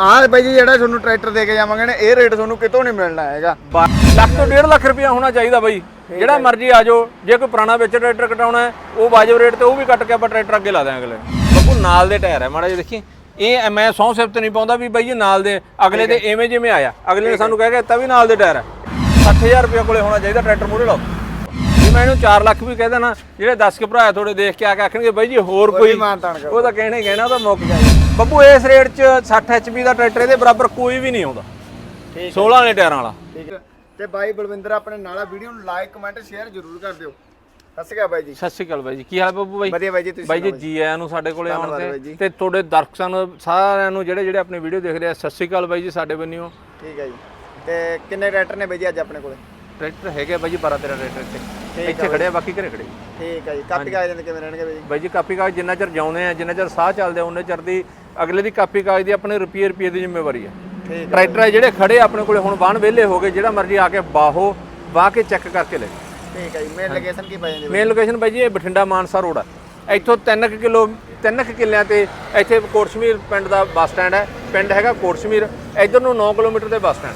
ਆਹ ਬਾਈ ਜੀ ਜਿਹੜਾ ਤੁਹਾਨੂੰ ਟਰੈਕਟਰ ਦੇ ਕੇ ਜਾਵਾਂਗੇ ਨਾ ਇਹ ਰੇਟ ਤੁਹਾਨੂੰ ਕਿਤੋਂ ਨਹੀਂ ਮਿਲਣਾ ਹੈਗਾ। ਲੱਖ ਤੋਂ 1.5 ਲੱਖ ਰੁਪਇਆ ਹੋਣਾ ਚਾਹੀਦਾ ਬਾਈ। ਜਿਹੜਾ ਮਰਜ਼ੀ ਆ ਜਾਓ ਜੇ ਕੋਈ ਪੁਰਾਣਾ ਵਿੱਚ ਟਰੈਕਟਰ ਕਟਾਉਣਾ ਹੈ ਉਹ ਵਾਜਬ ਰੇਟ ਤੇ ਉਹ ਵੀ ਕੱਟ ਕੇ ਆਪਾਂ ਟਰੈਕਟਰ ਅੱਗੇ ਲਾ ਦਿਆਂਗੇ ਅਗਲੇ। ਬੱਬੂ ਨਾਲ ਦੇ ਟਾਇਰ ਹੈ ਮਾੜਾ ਜਿਹਾ ਦੇਖੀ। ਇਹ ਮੈਂ ਸੌ ਸਿਫਤ ਨਹੀਂ ਪਾਉਂਦਾ ਵੀ ਬਾਈ ਇਹ ਨਾਲ ਦੇ। ਅਗਲੇ ਦੇ ਐਵੇਂ ਜਿਵੇਂ ਆਇਆ। ਅਗਲੇ ਨੇ ਸਾਨੂੰ ਕਹਿ ਕੇ ਦਿੱਤਾ ਵੀ ਨਾਲ ਦੇ ਟਾਇਰ ਹੈ। 60000 ਰੁਪਇਆ ਕੋਲੇ ਹੋਣਾ ਚਾਹੀਦਾ ਟਰੈਕਟਰ ਮੂਰੇ ਲਾਓ। ਜੇ ਮੈਂ ਇਹਨੂੰ 4 ਲੱਖ ਵੀ ਕਹਿ ਦੇਣਾ ਜਿਹੜੇ 10 ਕੇ ਭਰਾ ਥੋੜੇ ਦੇਖ ਕੇ ਆ ਕੇ ਆਖਣਗੇ ਬਾਈ ਜੀ ਹੋਰ ਕੋਈ ਉਹ ਤਾਂ ਕਹਿਣਾ ਹੀ ਕਹਿਣਾ ਉਹ ਤਾਂ ਮੁੱਕ ਜਾਏ ਬੱਬੂ ਇਸ ਰੇਟ 'ਚ 60 ਐਚਪੀ ਦਾ ਟਰੈਕਟਰ ਇਹਦੇ ਬਰਾਬਰ ਕੋਈ ਵੀ ਨਹੀਂ ਆਉਂਦਾ। ਠੀਕ 16 ਵਾਲੇ ਟਾਇਰਾਂ ਵਾਲਾ। ਠੀਕ ਹੈ। ਤੇ ਬਾਈ ਬਲਵਿੰਦਰ ਆਪਣੇ ਨਾਲ ਆ ਵੀਡੀਓ ਨੂੰ ਲਾਈਕ ਕਮੈਂਟ ਸ਼ੇਅਰ ਜ਼ਰੂਰ ਕਰ ਦਿਓ। ਸਤਿ ਸ਼੍ਰੀ ਅਕਾਲ ਬਾਈ ਜੀ। ਸਤਿ ਸ਼੍ਰੀ ਅਕਾਲ ਬਾਈ ਜੀ। ਕੀ ਹਾਲ ਹੈ ਬੱਬੂ ਬਾਈ? ਵਧੀਆ ਬਾਈ ਜੀ ਤੁਸੀਂ ਬਾਈ ਜੀ ਜੀ? ਆਇਆਂ ਨੂੰ ਸਾਡੇ ਕੋਲੇ ਆਉਣ ਧੰਨਵਾਦ ਬਾਈ ਤੇ ਜੀ। ਤੇ ਤੁਹਾਡੇ ਦਰਸ਼ਕਾਂ ਨੂੰ ਸਾਰਿਆਂ ਨੂੰ ਜਿਹੜੇ ਜਿਹੜੇ ਆਪਣੀ ਵੀਡੀਓ ਦੇਖ ਰਹੇ ਆ ਸਤਿ ਸ਼੍ਰੀ ਅਕਾਲ ਬਾਈ ਜੀ ਸਾਡੇ ਬੰਨਿਓ। ਠੀਕ ਹੈ ਜੀ। ਤੇ ਕਿੰਨੇ ਟਰੈਕਟਰ ਨੇ ਬਾਈ ਜੀ ਅੱਜ ਆਪਣੇ ਕੋਲੇ? ਟਰੈਕਟਰ ਹੈਗੇ ਬਾਈ ਜੀ 12 13 ਟਰੈਕਟਰ ਇੱਥੇ। ਇੱਥੇ ਖੜੇ ਆ ਬਾਕੀ ਘਰੇ ਖੜੇ ਆ। ਠੀਕ ਹੈ ਜੀ। ਕਾਪੀ ਕਾਗਜ਼ ਦੇ ਕਿਵੇਂ ਰਹਿਣਗੇ ਬਾਈ ਜੀ? ਬਾਈ ਜੀ ਕਾਪੀ ਕਾਗਜ਼ ਜਿੰਨਾ ਚਿਰ ਜਾਉਂਦੇ ਆ ਜਿੰਨਾ ਚਿਰ ਸਾਹ ਚੱਲਦੇ ਆ ਉਹਨੇ ਚਿਰ ਦੀ ਅਗਲੇ ਦੀ ਕਾਪੀ ਕਾਗਜ਼ ਦੀ ਆਪਣੇ ਰੁਪਈਏ ਰੁਪਈਏ ਦੀ ਜ਼ਿੰਮੇਵਾਰੀ ਹੈ। ਠੀਕ ਟਰੈਕਟਰ ਹੈ ਜਿਹੜੇ ਖੜੇ ਆਪਣੇ ਕੋਲੇ ਹੁਣ ਬਾਹਣ ਵਿਹਲੇ ਹੋ ਗਏ ਜਿਹੜਾ ਮਰਜ਼ੀ ਆ ਕੇ ਬਾਹੋ ਵਾਹ ਕੇ ਚੈੱਕ ਕਰਕੇ ਲੈ ਜਾਓ। ਠੀਕ ਹੈ ਜੀ ਮੇਨ ਲੋਕੇਸ਼ਨ ਕੀ ਪੈ ਜਾਂਦੀ ਮੇਨ ਲੋਕੇਸ਼ਨ ਬਾਈ ਜੀ ਇਹ ਬਠਿੰਡਾ ਮਾਨਸਾ ਰੋਡ ਹੈ ਇੱਥੋਂ 3 ਕਿਲੋ 3 ਕਿੱਲਿਆਂ ਤੇ ਇੱਥੇ ਕੋਟਸ਼ਮੀਰ ਪਿੰਡ ਦਾ ਬੱਸ ਸਟੈਂਡ ਹੈ। ਪਿੰਡ ਹੈਗਾ ਕੋਟਸ਼ਮੀਰ ਇਧਰ ਨੂੰ 9 ਕਿਲੋਮੀਟਰ ਦੇ ਬੱਸ ਸਟੈਂਡ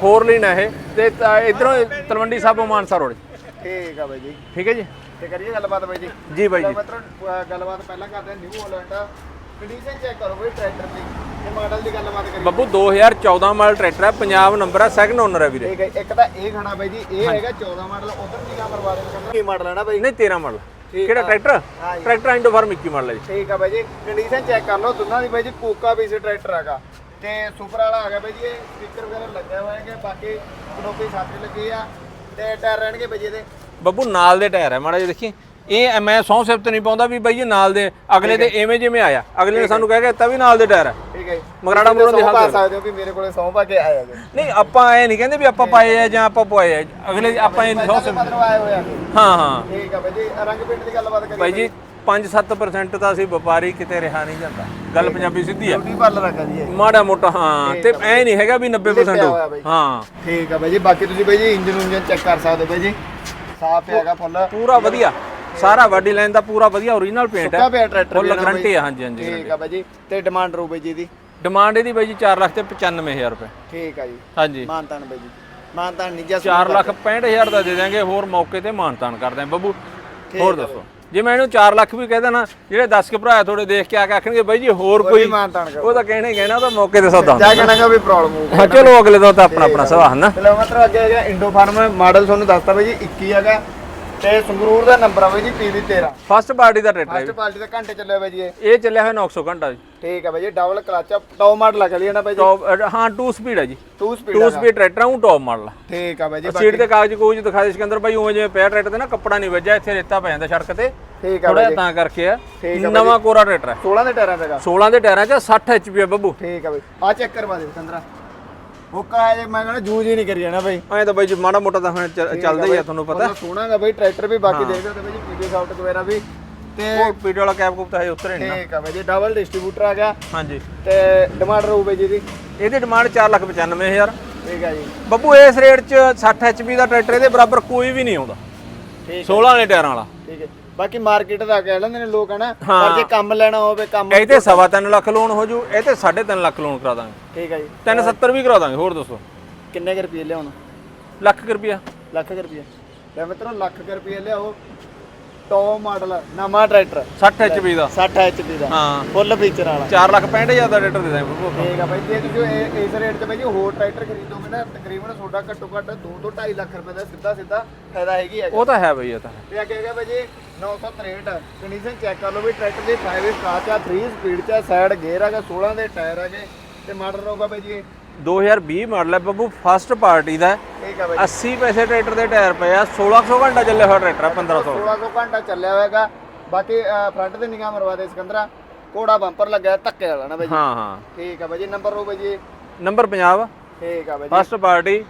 ਫੋਰ ਲੇਨ ਹੈ। ਇਹ। ਤੇ ਇਧਰੋਂ ਤਲਵੰਡੀ ਸਾਬੋ ਮਾਨਸਾ ਰੋਡ। ਠੀਕ ਆ ਬਾਈ ਜੀ। ਠੀਕ ਹੈ ਜੀ? ਤੇ ਕਰੀਏ ਗੱਲਬਾਤ ਬਾਈ ਜੀ। ਜੀ ਬਾਈ ਜੀ। ਮਤਲਬ ਗੱਲਬਾਤ ਪਹਿਲਾਂ ਕਰਦੇ ਨਿਊ ਹਾਲੈਂਡ ਕੰਡੀਸ਼ਨ ਚੈੱਕ ਕਰੋ ਬਾਈ ਟਰੈਕਟਰ ਦੀ ਤੇ ਮਾਡਲ ਦੀ ਗੱਲਬਾਤ ਕਰੀਏ। ਬੱਬੂ 2014 ਮਾਡਲ ਟਰੈਕਟਰ ਹੈ ਪੰਜਾਬ ਨੰਬਰ ਹੈ ਸੈਕੰਡ ਓਨਰ ਹੈ ਵੀਰੇ। ਠੀਕ ਹੈ ਇੱਕ ਤਾਂ ਇਹ ਖੜਾ ਬਾਈ ਜੀ ਇਹ ਹੈਗਾ 14 ਮਾਡਲ ਉਧਰ ਨਿਗਾਹ ਮਰਵਾ ਦੇ ਕਹਿੰਦਾ ਕੀ ਮਾਡਲ ਹੈ ਨਾ ਬਾਈ? ਨਹੀਂ 13 ਮਾਡਲ ਕਿਹੜਾ। ਟਰੈਕਟਰ ਹਾਂ। ਟਰੈਕਟਰ ਇੰਡੋਫਾਰਮ 21 ਮਾਡਲ ਹੈ ਜੀ। ਠੀਕ ਆ ਬਾਈ ਜੀ ਕੰਡੀਸ਼ਨ ਚੈੱਕ ਕਰ ਲਓ ਦੋਨਾਂ ਦੀ ਬਾਈ ਜੀ ਕੋਕਾ ਬੇਸ ਟਰੈਕਟਰ ਹੈਗਾ। ਤੇ ਸੁਪਰ ਵਾਲਾ ਹੈਗਾ ਬਾਈ ਜੀ ਇਹ ਸਪੀਕਰ ਵਗੈਰਾ ਲੱਗਿਆ ਹੋਇਆ ਹੈਗਾ ਬਾਕੀ ਕਨੋਪੀ ਸਾਥੀ ਲੱਗੇ ਆ ਤੇ ਟਾਇਰ ਰਹਿਣਗੇ ਬਾਈ ਜੀ ਇਹਦੇ। ਬੱਬੂ ਨਾਲ ਦੇ ਟਾਇਰ ਹੈ ਮਾੜਾ ਜਿਹਾ ਦੇਖੀ। ਇਹ ਮੈਂ ਸੌ ਸਿਫਤ ਨਹੀਂ ਪਾਉਂਦਾ ਵੀ ਬਾਈ ਇਹ ਨਾਲ ਦੇ ਅਗਲੇ ਦੇ ਐਵੇਂ ਜਿਵੇਂ ਆਇਆ। ਅਗਲੇ ਨੇ ਸਾਨੂੰ ਕਹਿ ਕੇ ਦਿੱਤਾ ਵੀ ਨਾਲ ਦੇ ਟਾਇਰ ਹੈ ਠੀਕ ਹੈ ਜੀ। ਮਗਰਾੜਾ ਮੋੜਨ ਦੀ ਹਾਲਤ ਸਕਦੇ ਹੋ ਵੀ ਮੇਰੇ ਕੋਲੇ ਸੌਂ ਪਾ ਕੇ ਆਇਆ ਜੀ। ਨਹੀਂ ਆਪਾਂ ਐ ਨਹੀਂ ਕਹਿੰਦੇ ਵੀ ਆਪਾਂ ਪਾਏ ਆ ਜਾਂ ਆਪਾਂ ਪਵਾਏ ਆ। ਅਗਲੇ ਆਪਾਂ ਇਹ ਸੌ ਸਿਫਤ। ਆਏ ਹੋਏ ਆ। ਹਾਂ ਹਾਂ। ਠੀਕ ਆ ਬਾਈ ਜੀ ਰੰਗ ਪਿੰਡ ਦੀ ਗੱਲਬਾਤ ਕਰੀਏ ਬਾਈ ਜੀ 5-7% ਤਾਂ ਅਸੀਂ ਵਪਾਰੀ ਕਿਤੇ ਰਿਹਾ ਨਹੀਂ ਜਾਂਦਾ। ਗੱਲ ਪੰਜਾਬੀ ਸਿੱਧੀ ਆ। ਬਿਊਟੀ ਪਾਰਲਰ ਜੀ ਇਹ ਮਾੜਾ ਮੋਟਾ ਹਾਂ ਤੇ ਐ ਨਹੀਂ ਹੈਗਾ ਵੀ 90% ਲਿਖਿਆ ਹੋ। ਹਾਂ। ਠੀਕ ਆ ਬਾਈ ਜੀ ਬਾਕੀ ਤੁਸੀਂ ਬਾਈ ਜੀ ਇੰਜਨ ਉਂਜਨ ਚੈੱਕ ਕਰ ਸਕਦੇ ਹੋ ਬਾਈ ਜੀ। ਸਾਫ਼ ਹੈਗਾ ਫੁੱਲ। ਪੂਰਾ ਵਧੀਆ। ਸਾਰਾ ਬਾਡੀ ਲਾਈਨ ਦਾ ਪੂਰਾ ਵਧੀਆ ਓਰੀਜਨਲ ਪੇਂਟ ਹੈ। ਪਿਆ ਟਰੈਕਟਰ ਫੁੱਲ ਨਾ ਗਾਰੰਟੀ। ਹੈ ਹਾਂਜੀ ਹਾਂਜੀ ਠੀਕ ਆ ਬਾਈ ਜੀ। ਤੇ ਡਿਮਾਂਡ ਰੂ ਬਾਈ ਜੀ ਦੀ ਡਿਮਾਂਡ ਇਹਦੀ ਬਾਈ ਜੀ 4 ਲੱਖ ਤੇ 95000 ਰੁਪਏ। ਠੀਕ ਆ ਜੀ। ਹਾਂਜੀ। ਮਾਨਤਾਨ ਬਾਈ ਜੀ। ਮਾਨਤਾਨ ਨਹੀਂ ਜਸ 4 ਲੱਖ 65000 ਦਾ ਦੇ ਦਾਂਗੇ ਹੋਰ ਮੌਕੇ ਤੇ ਮਾਨਤਾਨ ਕਰਦੇ ਆਂ ਬੱਬੂ ਹੋਰ ਦੱਸੋ? ਜੇ ਮੈਂ ਇਹਨੂੰ 4 ਲੱਖ ਵੀ ਕਹਿ ਦੇਣਾ ਜਿਹੜੇ 10 ਕੇ ਭਰਾ ਥੋੜੇ ਦੇਖ ਕੇ ਆ ਕੇ ਆਖਣਗੇ ਬਾਈ ਜੀ ਹੋਰ ਕੋਈ ਉਹ ਤਾਂ ਕਹਿਣਾ ਕਹਿਣਾ ਉਹ ਤਾਂ ਮੌਕੇ ਤੇ ਸੌਦਾ ਹੁੰਦਾ। ਜਾ ਕਹਿਣਾਗਾ ਵੀ ਪ੍ਰੋਬਲਮ ਹੋਊ ਹਾਂ ਚਲੋ ਅਗਲੇ ਦਾ ਤਾਂ ਆਪਣਾ ਆਪਣਾ ਸਵਾਹ ਨਾ। ਚਲੋ ਮਤਲਬ ਅੱਗੇ ਹੈਗਾ ਇੰਡੋ ਫਾਰਮ ਮਾਡਲ ਤੁਹਾਨੂੰ ਦੱਸਤਾ ਬਾਈ ਜੀ 21 ਹੈਗਾ। ਤੇ ਸੰਗਰੂਰ ਦਾ ਨੰਬਰ ਆ ਬਾਈ ਜੀ PV 13 ਫਸਟ ਪਾਰਟੀ ਦਾ ਟਰੈਕਟਰ ਹੈ ਫਸਟ ਪਾਰਟੀ ਦਾ ਘੰਟੇ ਚੱਲਿਆ ਬਾਈ ਜੀ ਇਹ। ਇਹ ਚੱਲਿਆ ਹੋਇਆ 900 ਘੰਟਾ ਜੀ। ਠੀਕ ਆ ਬਾਈ ਜੀ ਡਬਲ ਕਲਚ ਟੌਪ ਮਾਡਲ ਆ ਕਲੀਏ ਨਾ ਬਾਈ ਜੀ। ਟੌਪ ਹਾਂ 2 ਸਪੀਡ ਹੈ ਜੀ। 2 ਸਪੀਡ 2 ਸਪੀਡ ਟਰੈਕਟਰ ਆ ਉਹ ਟੌਪ ਮਾਡਲ ਆ। ਠੀਕ ਆ ਬਾਈ ਜੀ ਸੀਟ ਤੇ ਕਾਗਜ਼ ਕੋਜ ਦਿਖਾ ਦੇ ਸਿਕੰਦਰ ਭਾਈ ਉਵੇਂ ਜਿਵੇਂ ਪਿਆ ਟਰੈਕਟਰ ਤੇ ਨਾ ਕੱਪੜਾ ਨਹੀਂ ਵੱਜਿਆ ਇੱਥੇ ਰੇਤਾ ਪੈ ਜਾਂਦਾ ਸੜਕ ਤੇ। ਠੀਕ ਆ ਥੋੜਾ ਬਾਈ ਜੀ। ਤਾਂ ਕਰਕੇ ਆ। ਠੀਕ ਆ ਨਵਾਂ ਕੋਰਾ ਟਰੈਕਟਰ ਹੈ 16 ਦੇ ਟਾਇਰਾਂ ਦਾ 16 ਦੇ ਟਾਇਰਾਂ 'ਚ 60 ਐਚਪੀ ਆ ਬੱਬੂ। ਠੀਕ ਆ ਬਾਈ। ਆ ਚੈੱਕ ਕਰਵਾ ਦੇ ਕੰਦਰਾ ਹੁੱਕਾ ਹੈ ਮੈਂ ਕਹਿੰਦਾ ਜੂਜ ਹੀ ਨਹੀਂ ਕਰੀ ਜਾਣਾ ਬਾਈ। ਐਂ ਤਾਂ ਬਾਈ ਜੀ ਮਾੜਾ ਮੋਟਾ ਤਾਂ ਹੁਣ ਚੱਲ- ਚੱਲਦਾ ਹੀ ਆ ਤੁਹਾਨੂੰ ਪਤਾ। ਸੋਹਣਾਗਾ ਬਾਈ ਟਰੈਕਟਰ ਵੀ ਬਾਕੀ ਦੇਖ ਸਕਦੇ ਬਾਈ ਜੀ ਪੀਡੀ ਸਾਫਟ ਵਗੈਰਾ ਵੀ। ਤੇ ਉਹ ਪੀਡੀ ਵਾਲਾ ਕੈਪ ਕੁਪ ਤਾਂ ਹੈ ਉਤਰੇ ਨਹੀਂ ਨਾ। ਠੀਕ ਆ ਬਾਈ ਜੀ ਡਬਲ ਡਿਸਟ੍ਰੀਬਿਊਟਰ ਆ ਗਿਆ। ਹਾਂਜੀ। ਤੇ ਡਿਮਾਂਡ ਰਹੂ ਬਾਈ ਜੀ ਦੀ ਇਹਦੀ ਡਿਮਾਂਡ 495000 ਠੀਕ ਆ ਜੀ। ਬੱਬੂ ਇਸ ਰੇਟ 'ਚ 60 ਐਚਪੀ ਦਾ ਟਰੈਕਟਰ ਇਹਦੇ ਬਰਾਬਰ ਕੋਈ ਵੀ ਨਹੀਂ ਆਉਂਦਾ। ਠੀਕ 16 ਵਾਲੇ ਟਾਇਰਾਂ ਵਾਲਾ। ਠੀਕ ਹੈ ਬਾਕੀ ਮਾਰਕੀਟ ਦਾ ਕਹਿ ਲੈਂਦੇ ਨੇ ਲੋਕ ਹਨਾ ਪਰ ਜੇ ਕੰਮ ਲੈਣਾ ਹੋਵੇ ਕੰਮ ਇਹ ਤੇ ਸਵਾ ਤਿੰਨ ਲੱਖ ਲੋਨ ਹੋ ਜੂ ਇਹ ਤੇ 3.5 ਲੱਖ ਲੋਨ ਕਰਾ ਦਾਂਗੇ। ਠੀਕ ਆ ਜੀ। 370 ਵੀ ਕਰਾ ਦਾਂਗੇ ਹੋਰ ਦੱਸੋ? ਕਿੰਨੇ ਕੁ ਰੁਪਏ ਲਿਆਉਣ? ਲੱਖ ਕੁ ਰੁਪਿਆ ਲੱਖ ਕੁ ਰੁਪਏ ਲੈ ਮਿੱਤਰੋ ਲੱਖ ਕੁ ਰੁਪਏ ਲਿਆਓ। ਟੌਪ ਮਾਡਲ ਨਵਾਂ ਟਰੈਕਟਰ 60 ਐਚਪੀ ਦਾ। 60 HP ਦਾ। ਹਾਂ। ਫੁੱਲ ਫੀਚਰ ਵਾਲਾ। 4 ਲੱਖ 65000 ਦਾ ਟਰੈਕਟਰ ਦੇ ਦਾਂਗੇ ਆਪਾਂ। ਠੀਕ ਆ ਬਾਈ ਜੇ ਤੁਸੀਂ ਇਸ ਰੇਟ ਤੇ ਬਾਈ ਜੀ ਹੋਰ ਟਰੈਕਟਰ ਖਰੀਦੋਗੇ ਨਾ ਤਕਰੀਬਨ ਤੁਹਾਡਾ ਘੱਟੋ ਘੱਟ 2 ਤੋਂ 2.5 ਲੱਖ ਰੁਪਏ ਦਾ ਸਿੱਧਾ ਸਿੱਧਾ ਫਾਇਦਾ ਹੈਗੀ ਹੈ ਉਹ ਤਾਂ ਹੈ ਬਈ ਇਹ ਤਾਂ ਤੇ ਅੱਗੇ ਹੈਗਾ ਬਾਈ ਜੀ 963 ਕੰਡੀਸ਼ਨ ਚੈੱਕ ਕਰ ਲਓ ਵੀ ਟਰੈਕਟਰ ਦੀ 5 ਸਟਾਰ ਚ 3 ਸਪੀਡ ਚ ਸਾਈਡ ਗੇਅਰ ਹੈਗਾ 16 ਦੇ ਟਾਇਰ ਹੈਗੇ ਤੇ ਮਾਡਲ ਰਹੂਗਾ ਬਾਈ ਜੀ। 2020 ਮਾਡਲ ਹੈ ਬੱਬੂ ਫਸਟ ਪਾਰਟੀ ਦਾ ਹੈ। ਠੀਕ ਬਾਈ। 80 ਪੈਸੇ ਟਰੈਕਟਰ ਦੇ ਟਾਇਰ ਪਏ ਆ 1600 ਘੰਟਾ ਚੱਲਿਆ ਹੋਇਆ ਟਰੈਕਟਰ ਆ 1500 1600 ਘੰਟਾ ਚੱਲਿਆ ਹੋਏਗਾ ਬਾਕੀ ਫਰੰਟ ਤੇ ਨਿਗਾਹ ਮਰਵਾ ਦੇ ਸਿਕੰਦਰਾ। ਕੋੜਾ ਬੰਪਰ ਲੱਗਿਆ ਧੱਕੇ ਵਾਲਾ ਨਾ ਬਾਈ ਹਾਂ ਹਾਂ। ਠੀਕ ਆ ਬਾਈ ਨੰਬਰ ਰਹੂ ਬਾਈ ਜੀ। ਨੰਬਰ 50 ਠੀਕ ਆ ਬਾਈ first party.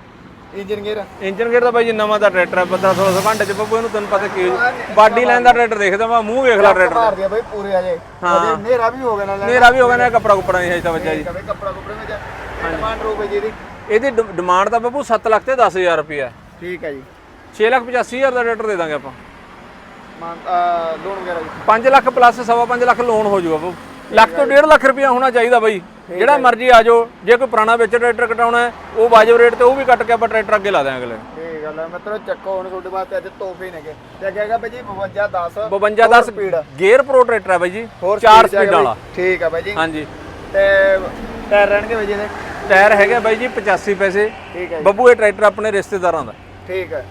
Engine gear engine gear ਦਾ ਬਾਈ ਜੀ ਨਵਾਂ ਦਾ ਟਰੈਕਟਰ ਹੈ 1500 ਘੰਟੇ ਚ। ਬੱਬੂ ਇਹਨੂੰ ਤੈਨੂੰ ਪਤਾ ਕੀ ਬਾਡੀ ਲਾਈਨ ਦਾ ਟਰੈਕਟਰ ਦੇਖਦਾ ਮੈਂ ਮੂੰਹ ਵੇਖ ਲਾ ਟਰੈਕਟਰ। ਮਾਰ ਦਿਆ ਬਾਈ ਪੂਰੇ ਆ ਜੇ ਅਜੇ ਨੇਰਾ ਵੀ ਹੋ ਗਿਆ ਨਾਲ ਮੇਰਾ ਵੀ ਹੋ ਗਿਆ ਨਾ ਕੱਪੜਾ ਕੁਪੜਾ ਨਹੀਂ ਹੈ ਤਾਂ ਬੱਚਾ ਜੀ। ਕੱਪੜਾ ਕੁਪੜੇ ਵਿੱਚ ਡਿਮਾਂਡ ਬਾਈ ਜੀ ਦੀ ਇਹਦੀ ਡ- ਡਿਮਾਂਡ ਤਾਂ ਬੱਬੂ 7 ਲੱਖ ਤੇ 10000 ਰੁਪਏ ਹੈ ਠੀਕ ਹੈ ਜੀ। 6 ਲੱਖ 85000 ਦਾ ਟਰੈਕਟਰ ਦੇ ਦਾਂਗੇ ਆਪਾਂ। ਮਾਨ ਲੋਨ ਵਗੈਰਾ ਜੀ। 5 ਲੱਖ ਪਲੱਸ ਸਵਾ 5 ਲੱਖ ਲੋਨ ਹੋ ਜਾਊਗਾ ਬੱਬੂ ਲੱਖ ਤੋਂ 1.5 ਲੱਖ ਰੁਪਇਆ ਹੋਣਾ ਚਾਹੀਦਾ ਬਾਈ। ਜਿਹੜਾ ਮਰਜ਼ੀ ਆ ਜਾਓ। ਜੇ ਕੋਈ ਪੁਰਾਣਾ ਵਿੱਚ ਟਰੈਕਟਰ ਕਟਾਉਣਾ ਹੈ ਉਹ ਵਾਜਬ ਰੇਟ ਤੇ ਉਹ ਵੀ ਕੱਟ ਕੇ ਆਪਾਂ ਟਰੈਕਟਰ ਅੱਗੇ ਲਾ ਦਿਆਂਗੇ ਅਗਲੇ। ਠੀਕ ਗੱਲ ਹੈ। ਮਤਲਬ ਚੱਕੋ ਹੁਣ ਤੁਹਾਡੇ ਵਾਸਤੇ ਅੱਜ ਤੋਹਫੇ ਨੇਗੇ। ਤੇ ਅੱਗੇ ਹੈਗਾ ਬਾਈ ਜੀ 52 10 52 ਦਾ ਸਪੀਡ ਗੇਅਰ ਪ੍ਰੋ ਟਰੈਕਟਰ ਹੈ ਬਾਈ ਜੀ। ਹੋਰ ਚਾਰ speed 'ਚ ਹੈਗਾ ਸਪੀਡ ਵਾਲਾ। ਠੀਕ ਆ ਬਾਈ ਜੀ। ਹਾਂਜੀ। ਤੇ ਟਾਇਰ ਰਹਿਣਗੇ ਬਾਈ ਜੀ ਇਹਦੇ? ਟਾਇਰ ਹੈਗਾ ਬਾਈ ਜੀ 85 ਪੈਸੇ। ਠੀਕ ਹੈ ਬੱਬੂ ਇਹ ਟਰੈਕਟਰ ਆਪਣੇ ਰਿਸ਼ਤੇਦਾਰਾਂ ਦਾ। ਠੀਕ ਹੈ।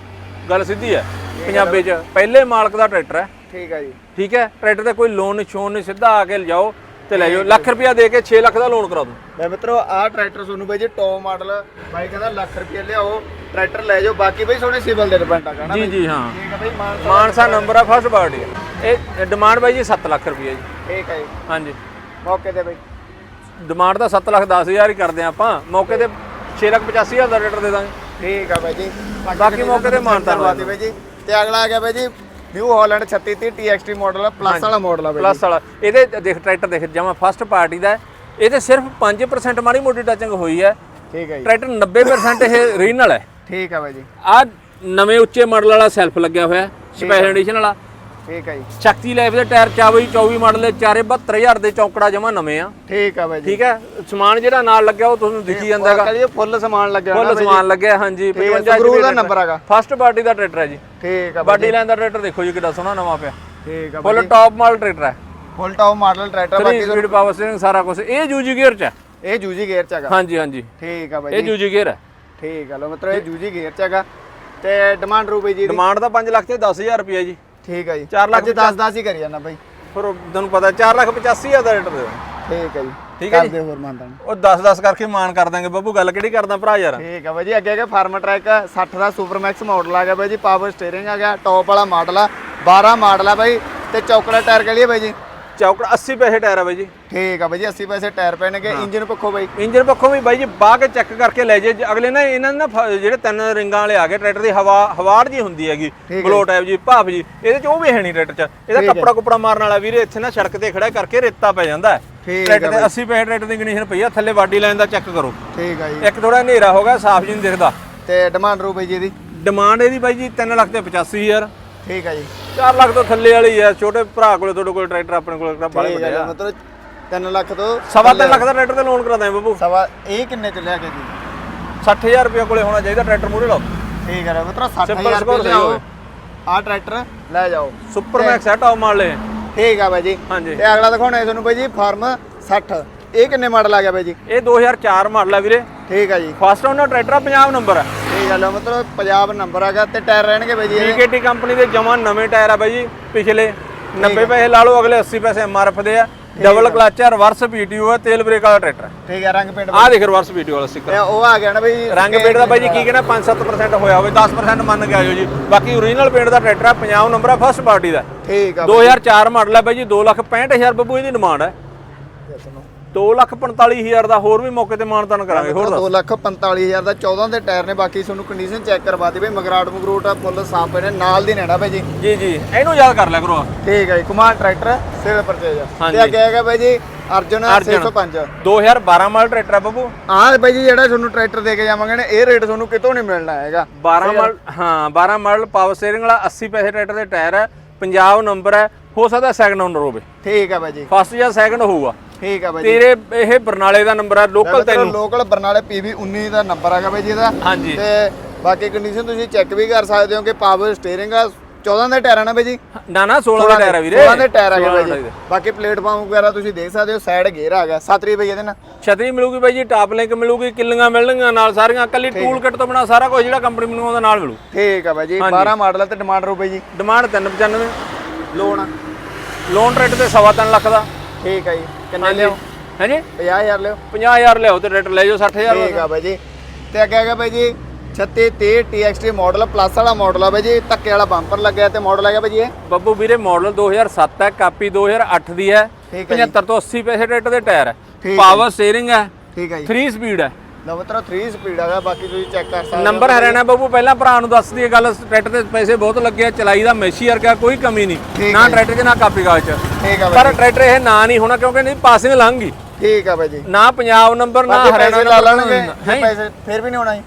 ਗੱਲ ਸਿੱਧੀ ਹੈ ਪੰਜਾਬੀ 'ਚ। ਪਹਿਲੇ ਮਾਲਕ ਦਾ ਟਰੈਕਟਰ ਹੈ। ਠੀਕ ਹੈ ਜੀ। ਠੀਕ ਹੈ ਟਰੈਕਟਰ ਤੇ ਕੋਈ ਲੋਨ ਨਿਸ਼ੋਨ ਨਹੀਂ ਸਿੱਧਾ ਆ ਕੇ ਲਿਜਾਓ ਤੇ ਲੈ ਜਾਓ। ਲੱਖ ਰੁਪਇਆ ਦੇ ਕੇ 6 ਲੱਖ ਦਾ ਲੋਨ ਕਰਾ ਦੂੰ। ਲੈ ਮਿੱਤਰੋ ਆਹ ਟਰੈਕਟਰ ਤੁਹਾਨੂੰ ਬਾਈ ਜੀ ਟੌਪ ਮਾਡਲ ਬਾਈ ਕਹਿੰਦਾ ਲੱਖ ਰੁਪਏ ਲਿਆਓ ਟਰੈਕਟਰ ਲੈ ਜਾਓ। ਬਾਕੀ ਬਾਈ ਸੋਹਣੇ ਸਿਵਲ ਦੇ ਡਿਪੈਂਡ ਆ ਜੀ ਜੀ ਹਾਂ। ਠੀਕ ਹੈ ਬਾਈ ਮਾਨ ਮਾਨਸਾ ਨੰਬਰ ਆ। ਫਸਟ ਪਾਰਟੀ ਇਹ ਡਿਮਾਂਡ ਬਾਈ ਜੀ 7 ਲੱਖ ਰੁਪਇਆ ਜੀ। ਠੀਕ ਹੈ ਜੀ। ਹਾਂਜੀ। ਮੌਕੇ ਤੇ ਬਾਈ। ਡਿਮਾਂਡ ਤਾਂ 7 ਲੱਖ 10 ਹਜ਼ਾਰ ਹੀ ਕਰਦੇ ਆ ਆਪਾਂ। ਮੌਕੇ ਤੇ 6 ਲੱਖ 85 ਹਜ਼ਾਰ ਦਾ ਰੇਟਰ ਦੇ ਦਾਂਗੇ। ਠੀਕ ਆ ਬਾਈ ਜੀ। ਬਾਕੀ ਮੌਕੇ ਤੇ ਮਾਨਤਾ ਕਰਵਾਤੀ ਬਾਈ ਜੀ। ਤੇ ਅਗਲਾ ਆ ਗਿਆ ਬਾਈ ਜੀ New Holland 3630 TXT model plus ਵਾਲਾ ਮਾਡਲ ਆ ਬਾਈ ਪਲੱਸ ਵਾਲਾ। ਇਹਦੇ ਦੇਖ ਟਰੈਕਟਰ ਦੇਖ ਜਮਾ ਫਸਟ ਪਾਰਟੀ ਦਾ ਹੈ। ਇਹਦੇ ਸਿਰਫ 5% ਮਾੜੀ ਮੋਟੀ ਟੱਚਿੰਗ ਹੋਈ ਹੈ। ਠੀਕ ਹੈ ਜੀ। ਟਰੈਕਟਰ 90% ਇਹ ਰੀਨਲ ਹੈ। ਠੀਕ ਆ ਬਾਈ ਜੀ। ਆ ਨਵੇਂ ਉੱਚੇ ਮਾਡਲ ਵਾਲਾ ਸੈਲਫ ਲੱਗਿਆ ਹੋਇਆ ਸਪੈਸ਼ਲ ਐਡੀਸ਼ਨ ਵਾਲਾ। ਠੀਕ ਹੈ ਜੀ। ਸ਼ਕਤੀ ਲਾਈਫ ਦੇ ਟਾਇਰ 24 24 ਮਾਡਲ ਦੇ ਚਾਰੇ 72000 ਦੇ ਚੌਕੜਾ ਜਮਾ ਨਵੇਂ ਆ। ਠੀਕ ਆ ਬਾਈ ਜੀ। ਠੀਕ ਹੈ ਸਮਾਨ ਜਿਹੜਾ ਨਾਲ ਲੱਗਿਆ ਉਹ ਤੁਹਾਨੂੰ ਦਿਖੀ ਜਾਂਦਾ ਹੈਗਾ। ਕਰੀਏ ਫੁੱਲ ਸਮਾਨ ਲੱਗਿਆ ਫੁੱਲ ਸਮਾਨ ਲੱਗਿਆ ਹਾਂਜੀ ਠੀਕ ਹੈ, ਸੰਗਰੂਰ ਦਾ number ਹੈਗਾ। ਫਸਟ ਪਾਰਟੀ ਦਾ ਟਰੈਕਟਰ ਹੈ ਜੀ। ਠੀਕ ਆ ਬਾਡੀ ਲਾਈਨ ਦਾ ਟਰੈਕਟਰ ਦੇਖੋ ਜੀ ਕਿੱਡਾ ਸੋਹਣਾ ਨਵਾਂ ਪਿਆ। ਠੀਕ ਆ ਫੁੱਲ ਟਾਪ ਮਾਡਲ ਟਰੈਕਟਰ ਹੈ। ਫੁੱਲ ਟੌਪ ਮਾਡਲ ਟਰੈਕਟਰ 3 ਬਾਕੀ ਸਪੀਡ ਪਾਵਰ ਸਟੀਅਰਿੰਗ ਸਾਰਾ ਕੁਝ ਇਹ ਜੂਜੀ ਗੇਅਰ ਚ ਹੈ। ਇਹ ਜੂਜੀ ਗੇਅਰ ਚ ਹੈਗਾ। ਹਾਂਜੀ ਹਾਂਜੀ। ਠੀਕ ਆ ਬਾਈ ਇਹ ਜੂਜੀ ਗੇਅਰ ਹੈ। ਠੀਕ ਆ ਲੋ ਮਤਲਬ ਇਹ ਜੂਜੀ ਗੇਅਰ ਚ ਹੈਗਾ। ਤੇ ਡਿਮਾਂਡ ਰੂ ਬਾਈ ਜੀ ਡਿਮਾਂਡ ਤਾਂ 5 ਲੱਖ ਤੇ 10000 ਰੁਪਏ ਜੀ। ਠੀਕ ਆ ਜੀ। ਚਾਰ ਲੱਖ ਅੱਜ 10 10 ਹੀ ਕਰੀ ਜਾਂਦਾ ਬਾਈ। ਫਿਰ ਉਹ ਤੁਹਾਨੂੰ ਪਤਾ 4 ਲੱਖ 85000 ਦਾ ਰੇਟ ਦੇ। ਠੀਕ ਹੈ ਜੀ। ਠੀਕ ਹੈ ਜੀ। ਕਰਦੇ ਹੋਰ ਮੰਨਦਾ ਉਹ 10 10 ਕਰਕੇ ਮਾਨ ਕਰ ਦਾਂਗੇ ਬੱਬੂ ਗੱਲ ਕਿਹੜੀ ਕਰਦਾ ਭਰਾ ਯਾਰ? ਠੀਕ ਆ ਬਾਈ ਜੀ ਅੱਗੇ ਹੈਗਾ ਫਾਰਮ ਟਰੈਕ 60 ਦਾ ਸੁਪਰ ਮੈਕਸ ਮਾਡਲ ਆ ਗਿਆ ਬਾਈ ਜੀ ਪਾਵਰ ਸਟੀਅਰਿੰਗ ਆ ਗਿਆ ਟੌਪ ਵਾਲਾ ਮਾਡਲ ਆ 12 ਮਾਡਲ ਆ ਬਾਈ ਤੇ ਚੌਕਲੇਟ ਟਾਇਰ ਕਹ ਲਈਏ ਬਾਈ ਜੀ। ਚੌਕੜਾ 80 ਪੈਸੇ ਟਾਇਰ ਆ ਬਾਈ ਜੀ। ਠੀਕ ਆ ਬਾਈ ਜੀ 80 ਪੈਸੇ ਟਾਇਰ ਪੈਣਗੇ ਇੰਜਨ ਪੱਖੋਂ ਬਾਈ। ਇੰਜਨ ਪੱਖੋਂ ਵੀ ਬਾਈ ਜੀ ਬਾਹ ਕੇ ਚੈੱਕ ਕਰਕੇ ਲੈ ਜੇ। ਅਗਲੇ ਨਾ ਇਹਨਾਂ ਦੇ ਨਾ ਜਿਹੜੇ ਤਿੰਨ ਰਿੰਗਾਂ ਵਾਲੇ ਆ ਗਏ ਟਰੈਕਟਰ ਦੀ ਹਵਾ ਹਵਾੜ ਜੀ ਹੁੰਦੀ ਹੈਗੀ ਬਲੋ ਟਾਈਪ ਜੀ ਭਾਫ ਜੀ ਇਹਦੇ ਚ ਉਹ ਵੀ ਹੈ ਨਹੀਂ ਟਰੈਕਟਰ ਚ। ਇਹਦਾ। ਕੱਪੜਾ ਕੁਪੜਾ ਮਾਰਨ ਵਾਲਾ ਵੀਰੇ ਇੱਥੇ ਨਾ ਸੜਕ ਤੇ ਖੜਾ ਕਰਕੇ ਰੇਤਾ ਪੈ ਜਾਂਦਾ। ਹੈ ਟਰੈਕਟਰ ਦੇ 80 ਪੈਸੇ ਟਰੈਕਟਰ ਦੀ ਕੰਡੀਸ਼ਨ ਪਈ ਆ ਥੱਲੇ ਬਾਡੀ ਲਾਈਨ ਦਾ ਚੈੱਕ ਕਰੋ। ਠੀਕ ਆ ਜੀ। ਇੱਕ ਥੋੜਾ ਹਨੇਰਾ ਹੋ ਗਿਆ ਸਾਫ਼ ਜੀ ਨਹੀਂ ਦਿਖਦਾ। ਤੇ ਡਿਮਾਂਡ ਰੂ ਬਾਈ ਜੀ ਦੀ ਡਿਮਾਂਡ ਇਹਦੀ ਬਾਈ ਜੀ 3 ਲੱਖ ਤੇ 85000 ਠੀਕ ਆ ਜੀ। 4 ਲੱਖ ਤੋਂ ਥੱਲੇ ਵਾਲੀ ਹੈ ਛੋਟੇ ਭਰਾ ਕੋਲੇ ਤੁਹਾਡੇ ਕੋਲ ਟਰੈਕਟਰ ਆਪਣੇ ਕੋਲ ਕਿਹੜਾ ਬਾਲੇ ਠੀਕ ਆ ਆ। ਮਤਲਬ 3 ਲੱਖ ਤੋਂ ਸਵਾ ਤਿੰਨ ਲੱਖ ਦਾ ਟਰੈਕਟਰ ਤੇ ਲੋਨ ਕਰਾਦਾ ਬੱਬੂ। ਸਵਾ ਇਹ ਕਿੰਨੇ ਚ ਲਿਆ ਕੇ ਜੀ 60000 ਰੁਪਏ ਕੋਲੇ ਹੋਣਾ ਚਾਹੀਦਾ ਟਰੈਕਟਰ ਮੂਰੇ ਲਾਓ। ਠੀਕ ਆ ਮਤਲਬ Simple 60000 score ਰੁਪਏ ਸਹੀ ਲਿਆਓ ਹੋਵੇ। ਆ ਟਰੈਕਟਰ ਲੈ ਜਾਓ। ਸੁਪਰ ਮੈਕਸ ਹੈ ਟੌਪ ਮਾਡਲ ਠੀਕ ਆ ਬਾਈ ਜੀ। ਹਾਂਜੀ। ਤੇ ਅਗਲਾ ਦਿਖਾਉਣਾ ਹੈ ਤੁਹਾਨੂੰ ਬਾਈ ਜੀ ਫਾਰਮ 60 ਇਹ ਕਿੰਨੇ ਮਾਡਲ ਆ ਗਿਆ ਬਾਈ ਜੀ? ਇਹ 2004 ਮਾਡਲ ਹੈ ਵੀਰੇ। ਠੀਕ ਆ ਜੀ। ਫਸਟ ਓਨਰ ਟਰੈਕਟਰ ਆ, ਪੰਜਾਬ ਨੰਬਰ ਹੈ ਠੀਕ ਆ ਮਤਲਬ ਪੰਜਾਬ ਨੰਬਰ ਹੈਗਾ ਤੇ ਟਾਇਰ ਰਹਿਣਗੇ ਬਾਈ ਜੀ ਇਹਦੇ ਪੀਕੇਟੀ ਕੰਪਨੀ ਦੇ ਜਮਾਂ ਨਵੇਂ ਟਾਇਰ ਆ ਬਾਈ ਜੀ ਪਿਛਲੇ 90 ਪੈਸੇ ਲਾ ਲਓ ਅਗਲੇ 80 ਪੈਸੇ ਐਮਆਰਐਫ ਦੇ ਆ। ਡਬਲ ਕਲਚ ਹੈ ਰਿਵਰਸ ਪੀਟੀਓ ਹੈ ਤੇਲ ਬ੍ਰੇਕ ਵਾਲਾ ਟਰੈਕਟਰ ਹੈ ਠੀਕ ਆ ਰੰਗ ਪੇਂਟ ਆਹ ਦੇਖ ਰਿਵਰਸ ਪੀਟੀਓ ਵਾਲਾ ਸਟicker ਤੇ ਉਹ ਆ ਗਿਆ ਨਾ ਬਾਈ ਰੰਗ ਪੇਂਟ ਦਾ ਬਾਈ ਜੀ ਕੀ ਕਹਿਣਾ 5-7% ਹੋਇਆ ਹੋਵੇ 10% ਮੰਨ ਕੇ ਆਇਓ ਜੀ। ਬਾਕੀ ਓਰੀਜਨਲ ਪੇਂਟ ਦਾ ਟਰੈਕਟਰ ਆ ਪੰਜਾਬ ਨੰਬਰ ਆ ਫਸਟ ਪਾਰਟੀ ਦਾ। ਠੀਕ ਆ 2004 ਮਾਡਲ ਹੈ ਬਾਈ ਜੀ 265000 ਬੱਬੂ ਇਹਦੀ ਡਿਮਾਂਡ ਹੈ 245000 ਦਾ ਹੋਰ ਵੀ ਮੌਕੇ ਤੇ ਮਾਨਤਾਨ ਕਰਾਂਗੇ ਹੋਰ ਦੱਸ। 2 ਲੱਖ 45000 ਦਾ 14 ਦੇ ਟਾਇਰ ਨੇ ਬਾਕੀ ਤੁਹਾਨੂੰ ਕੰਡੀਸ਼ਨ ਚੈੱਕ ਕਰਵਾਤੀ ਬਈ ਮਗਰਾਟ ਮਗਰੂਟ ਆ ਫੁੱਲ ਸਾਫ਼ ਨੇ ਨਾਲ ਦੀ ਨੇੜਾ ਬਾਈ ਜੀ। ਜੀ ਜੀ। ਇਹਨੂੰ ਯਾਦ ਕਰ ਲਿਆ ਕਰੋ ਠੀਕ ਹੈ ਜੀ ਕੁਮਾਰ ਟਰੈਕਟਰ ਸਿਰ ਪਰਚੇਜ। ਤੇ ਅੱਗੇ ਹੈਗਾ ਬਾਈ ਜੀ ਅਰਜੁਨ ਅਰਜੁਨ। 605 2012 ਮਾਡਲ ਟਰੈਕਟਰ ਹੈ ਬੱਬੂ। ਆਹ ਬਾਈ ਜੀ ਜਿਹੜਾ ਤੁਹਾਨੂੰ ਟਰੈਕਟਰ ਦੇ ਕੇ ਜਾਵਾਂਗੇ ਨਾ ਇਹ ਰੇਟ ਤੁਹਾਨੂੰ ਕਿਤੋਂ ਨਹੀਂ ਮਿਲਣਾ ਹੈਗਾ। 12 ਮਾਡਲ ਹਾਂ 12 ਮਾਡਲ ਪਾਵਰ ਸਟੀਅਰਿੰਗ ਵਾਲਾ 80 ਪੈਸੇ ਟਰੈਕਟਰ ਦੇ ਟਾਇਰ ਹੈ ਪੰਜਾਬ ਨੰਬਰ ਹੈ ਹੋ ਸਕਦਾ ਸੈਕੰਡ ਓਨਰ ਹੋਵੇ। ਠੀਕ ਹੈ ਬਾਈ ਜੀ। ਫਸਟ ਜਾਂ ਸੈਕੰਡ ਹੋਊਗਾ। ਠੀਕ ਹੈ ਬਾਈ ਜੀ। ਤੇਰੇ ਇਹ ਬਰਨਾਲੇ ਦਾ ਨੰਬਰ ਹੈ ਲੋਕਲ ਤੈਨੂੰ। ਲੋਕਲ ਬਰਨਾਲੇ PV 19 ਦਾ ਨੰਬਰ ਹੈਗਾ ਬਾਈ ਜੀ ਇਹਦਾ। ਹਾਂਜੀ। ਤੇ ਬਾਕੀ ਕੰਡੀਸ਼ਨ ਤੁਸੀਂ ਚੈੱਕ ਵੀ ਕਰ ਸਕਦੇ ਹੋ ਕਿ ਪਾਵਰ ਸਟੀਅਰਿੰਗ ਆ 14 ਦੇ ਟਾਇਰ ਆ ਨਾ ਬਾਈ ਜੀ। ਨਾ ਨਾ 16 ਦਾ ਟਾਇਰ ਹੈ ਵੀਰੇ। 16 ਦੇ ਟਾਇਰ 16 ਬਾਈ ਦਾ ਜੀ। ਬਾਕੀ ਪਲੇਟਫਾਰਮ ਵਗੈਰਾ ਤੁਸੀਂ ਦੇਖ ਸਕਦੇ ਹੋ ਸਾਈਡ ਗੇਅਰ ਆ ਗਿਆ 7 ਰੁਪਏ ਇਹਦੇ ਨਾਲ। ਛਤਰੀ ਮਿਲੂਗੀ ਬਾਈ ਜੀ ਟਾਪ ਲਿੰਕ ਮਿਲੂਗੀ ਕਿੱਲੀਆਂ ਮਿਲਣਗੀਆਂ ਨਾਲ ਸਾਰੀਆਂ। ਕੱਲੀ ਟੂਲ ਕਿਟ ਤੋਂ ਬਿਨਾ ਸਾਰਾ ਕੁਝ ਜਿਹੜਾ ਕੰਪਨੀ ਮੈਨੂੰ ਉਹਦਾ ਨਾਲ ਮਿਲੂ। ਠੀਕ ਆ ਬਾਈ ਜੀ 12 ਮਾਡਲ ਤੇ ਡਿਮਾਂਡ ਰੂ ਬਾਈ ਜੀ। ਡਿਮਾਂਡ 395 ਲੋਨ ਲੋਨ ਰੇਟ ਤੇ ਸਵਾ ਤਿੰਨ ਲੱਖ ਦਾ। ਠੀਕ ਆ ਜੀ। ਕਿੰਨੇ ਲਿਓ? ਹਾਂਜੀ? 50000 ਲਿਓ। 50000 ਲਿਆਓ ਤੇ ਰੇਟ ਲੈ ਜਾਓ 60000 ਠੀਕ ਆ ਬਾਈ ਜੀ। ਤੇ ਅੱਗੇ ਹੈਗਾ ਬਾਈ ਜੀ 3630 TXT ਮਾਡਲ ਪਲੱਸ ਵਾਲਾ ਮਾਡਲ ਆ ਬਾਈ ਜੀ। ਧੱਕੇ ਵਾਲਾ ਬੰਪਰ ਲੱਗਿਆ ਤੇ ਮਾਡਲ ਹੈਗਾ ਬਾਈ ਜੀ ਇਹ। ਬੱਬੂ ਵੀਰੇ ਮਾਡਲ 2007 ਹੈ ਕਾਪੀ 2008 ਦੀ ਹੈ। ਠੀਕ ਹੈ ਜੀ। 75 ਤੋਂ 80 ਪੈਸੇ ਰੇਟ ਦੇ ਟਾਇਰ ਹੈ। ਹੈ ਪਾਵਰ ਸਟੀਅਰਿੰਗ ਹੈ। ਠੀਕ ਆ ਜੀ। 3 ਸਪੀਡ ਹੈ। ਮਿੱਤਰੋ 3 ਸਪੀਡ ਹੈਗਾ ਬਾਕੀ ਤੁਸੀਂ ਚੈੱਕ ਕਰ ਸਕਦੇ ਹੋ। ਨੰਬਰ ਹਰਿਆਣਾ ਬੱਬੂ ਪਹਿਲਾਂ ਭਰਾ ਨੂੰ ਦੱਸ ਦਈਏ ਗੱਲ ਟਰੈਕਟਰ ਤੇ ਪੈਸੇ ਬਹੁਤ ਲੱਗੇ ਆ ਚਲਾਈ ਦਾ ਮੈਸ਼ੀ ਵਰਗਾ ਕੋਈ ਕਮੀ ਨਹੀਂ। ਨਾ ਜੀ। ਟਰੈਕਟਰ 'ਚ ਨਾ ਕਾਪੀ ਕਾਗਜ਼ 'ਚ। ਠੀਕ ਆ ਪਰ ਟਰੈਕਟਰ ਇਹ ਨਾ ਨਹੀਂ ਹੋਣਾ ਕਿਉਂਕਿ ਨਹੀਂ ਪਾਸਿੰਗ ਲੰਘ ਠੀਕ ਆ ਬਾਈ ਜੀ। ਨਾ ਪੰਜਾਬ ਨੰਬਰ ਨਾ ਹਰਿਆਣਾ ਲਾ ਲੈਣਗੇ। ਜੇ ਪੈਸੇ ਫਿਰ ਵੀ ਨਹੀਂ ਹੋਣਾ ਜੀ।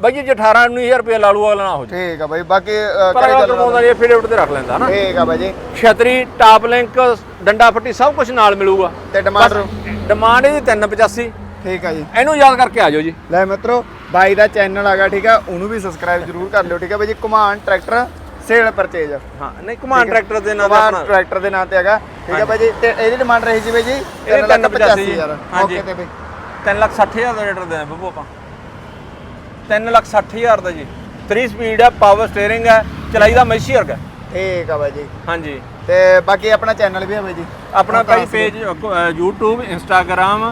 ਬਾਈ ਜੀ ਜੇ 18 19000 ਰੁਪਏ ਲਾ ਲੂ ਅਗਲਾ ਨਾ ਹੋ ਜਾਏ। ਠੀਕ ਆ ਬਾਈ ਬਾਕੀ ਅਗਲਾ ਚੱਲਣਾ ਕਰਵਾਉਂਦਾ ਇਹ ਫਿਰ ਤੇ ਰੱਖ ਲੈਂਦਾ ਨਾ। ਠੀਕ ਆ ਬਾਈ ਜੀ। ਛਤਰੀ ਟਾਪ ਲਿੰਕ ਡੰਡਾ ਫੱਟੀ ਸਭ ਕੁਝ ਨਾਲ ਮਿਲੂਗਾ। ਤੇ ਡਿਮਾਂਡ ਡਿਮਾਂਡ ਇਹਦੀ 385 ਠੀਕ ਆ ਜੀ। ਇਹਨੂੰ ਯਾਦ ਕਰਕੇ ਆ ਜਾਓ ਜੀ। ਲੈ ਮਿੱਤਰੋ ਬਾਈ ਦਾ ਚੈਨਲ ਹੈਗਾ ਠੀਕ ਆ ਉਹਨੂੰ ਵੀ ਸਬਸਕ੍ਰਾਈਬ ਜ਼ਰੂਰ ਕਰ ਲਿਓ ਠੀਕ ਆ ਬਾਈ ਜੀ। ਕੁਮਾਨ ਟਰੈਕਟਰ ਸੇਲ ਪਰਚੇਜ ਹਾਂ ਨਹੀਂ ਕਮਾਂਡ ਟਰੈਕਟਰ ਦੇ ਦਾ ਕੁਮਾਨ ਆਪਣਾ। ਟਰੈਕਟਰ ਦੇ ਨਾਂ ਤੇ ਹੈਗਾ ਠੀਕ ਆ ਬਾਈ ਜੀ। ਤੇ ਇਹਦੀ ਡਿਮਾਂਡ ਰਹੀ ਸੀ ਬਾਈ ਜੀ ਇਹਦੀ 385 ਜੀ। ਹਜ਼ਾਰ। ਹਾਂਜੀ। ਓਕੇ ਤੇ ਬਾਈ। 3 ਲੱਖ 60 ਹਜ਼ਾਰ ਦਾ ਰੇਟਰ ਦੇ ਬੱਬੂ ਆਪਾਂ। 3 ਲੱਖ 60 ਹਜ਼ਾਰ ਦਾ ਜੀ। 3 ਸਪੀਡ ਹੈ ਪਾਵਰ ਸਟੀਅਰਿੰਗ ਹੈ ਚਲਾਈ ਦਾ ਮੈਸ਼ੀ ਵਰਗਾ। ਹੈ। ਠੀਕ ਆ ਬਾਈ ਜੀ। ਹਾਂਜੀ। ਤੇ ਬਾਕੀ ਆਪਣਾ ਚੈਨਲ ਵੀ ਹੈ ਬਾਈ ਜੀ। ਆਪਣਾ ਭਾਈ ਪੇਜ YouTube Instagram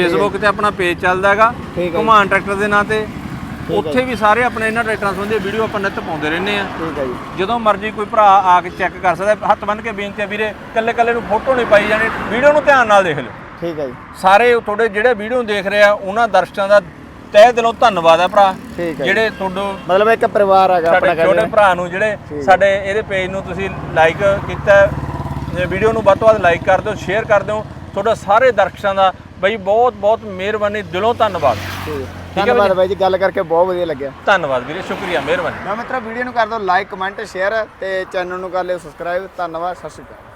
Facebook ਤੇ ਆਪਣਾ ਪੇਜ ਚੱਲਦਾ ਹੈਗਾ ਠੀਕ ਹੈ। ਘੁਮਾਨ ਟਰੈਕਟਰ ਦੇ ਨਾਂ ਤੇ ਹੈ ਉੱਥੇ ਵੀ ਸਾਰੇ ਆਪਣੇ ਇਹਨਾਂ ਟਰੈਕਟਰਾਂ ਸੰਬੰਧੀ ਵੀਡੀਓ ਆਪਾਂ ਨਿੱਤ ਪਾਉਂਦੇ ਰਹਿੰਦੇ ਆ ਠੀਕ ਆ ਜੀ ਜਦੋਂ ਮਰਜ਼ੀ ਕੋਈ ਭਰਾ ਆ ਕੇ ਚੈੱਕ ਕਰ ਸਕਦਾ ਹੈ। ਹੱਥ ਬੰਨ ਕੇ ਬੇਨਤੀ ਹੈ ਵੀਰੇ ਕੱਲੇ ਕੱਲੇ ਨੂੰ ਫੋਟੋ ਨਹੀਂ ਪਾਈ ਜਾਣੀ ਵੀਡੀਓ ਨੂੰ ਧਿਆਨ ਨਾਲ ਦੇਖ ਲਿਓ ਠੀਕ ਆ ਜੀ ਸਾਰੇ ਤੁਹਾਡੇ ਜਿਹੜੇ ਵੀਡੀਓ ਦੇਖ ਰਹੇ ਆ ਉਹਨਾਂ ਦਰਸ਼ਕਾਂ ਦਾ ਤਹਿ ਦਿਲੋਂ ਧੰਨਵਾਦ ਹੈ ਭਰਾ ਠੀਕ ਹੈ ਜੀ। ਜਿਹੜੇ ਤੁਹਾਡੇ ਮਤਲਬ ਇੱਕ ਪਰਿਵਾਰ ਹੈਗਾ ਆਪਣਾ ਸਾਡੇ ਛੋਟੇ ਕਹਿੰਦੇ ਭਰਾ ਨੂੰ ਜਿਹੜੇ। ਸਾਡੇ ਇਹਦੇ ਪੇਜ ਨੂੰ ਤੁਸੀਂ ਲਾਈਕ ਕੀਤਾ ਹੈ ਵੀਡੀਓ ਨੂੰ ਵੱਧ ਤੋਂ ਵੱਧ ਲਾਈਕ ਕਰ ਦਿਓ ਸ਼ੇਅਰ ਕਰ ਦਿਓ ਤੁਹਾਡਾ ਸਾਰੇ ਦਰਸ਼ਕਾਂ ਦਾ ਬਈ ਬਹੁਤ ਬਹੁਤ ਮਿਹਰਬਾਨੀ ਦਿਲੋਂ ਧੰਨਵਾਦ। ਠੀਕ। ਹੈ ਧੰਨਵਾਦ ਬਾਈ ਜੀ ਗੱਲ ਕਰਕੇ ਬਹੁਤ ਵਧੀਆ ਲੱਗਿਆ। ਧੰਨਵਾਦ ਵੀਰੇ ਸ਼ੁਕਰੀਆ ਮਿਹਰਬਾਨੀ। ਮੈਂ ਮਿੱਤਰੋ ਵੀਡੀਓ ਨੂੰ ਕਰ ਦਿਓ ਲਾਈਕ ਕਮੈਂਟ ਸ਼ੇਅਰ ਤੇ ਚੈਨਲ ਨੂੰ ਕਰ ਲਿਓ ਸਬਸਕ੍ਰਾਈਬ ਧੰਨਵਾਦ ਸਤਿ ਸ਼੍ਰੀ ਅਕਾਲ।